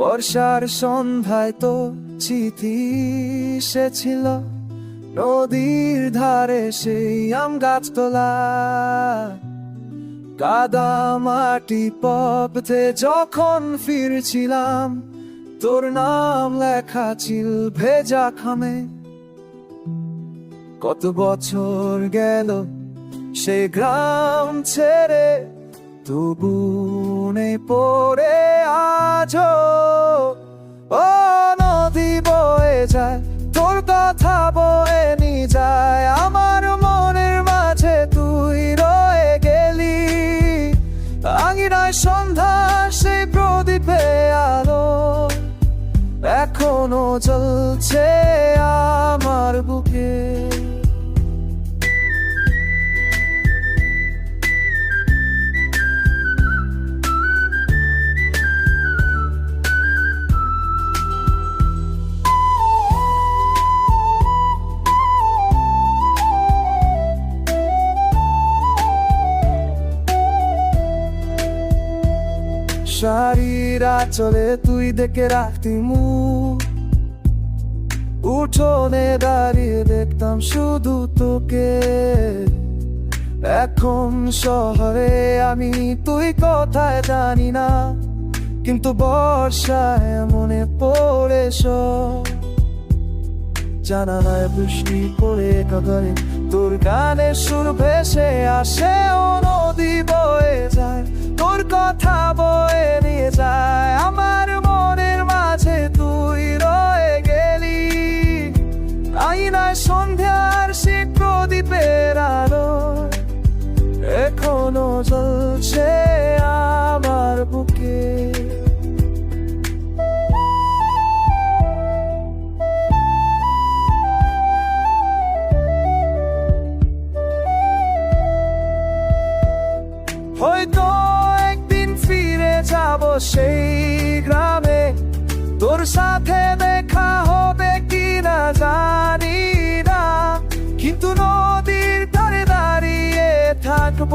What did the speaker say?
বর্ষার সন্ধ্যায় তো চিঠি এসেছিল। নদীর ধারে সেই আম গাছতলা কাদা মাটি পথে যখন ফিরছিলাম, তোর নাম লেখা ছিল ভেজা খামে। কত বছর গেল সে গ্রাম ছেড়ে, তবু নেই পড়ে আজ যায়, তোর কথা বয়ে নি যায়। আমার মনের মাঝে তুই রয়ে গেলি। আঙিনায় সন্ধ্যা, সেই প্রদীপে আলো এখনও চলছে আমার বুকে। শাড়ির চলে তুই দেখে রাখতি মুখ। উঠোনে দাঁড়িয়ে দেখতাম শুধু তোকে। এখন শহরে আমি, তুই কোথায় জানি না। কিন্তু বর্ষায় মনে পড়ে সব। জানালায় বৃষ্টি পড়ে কাকারে তোর গানের সুর ভেসে আসে ও নদী বয়ে। সেই গ্রামে তোর সাথে দেখা হবে কি না জানি না। কিন্তু নদীর ধারে দাঁড়িয়ে থাকব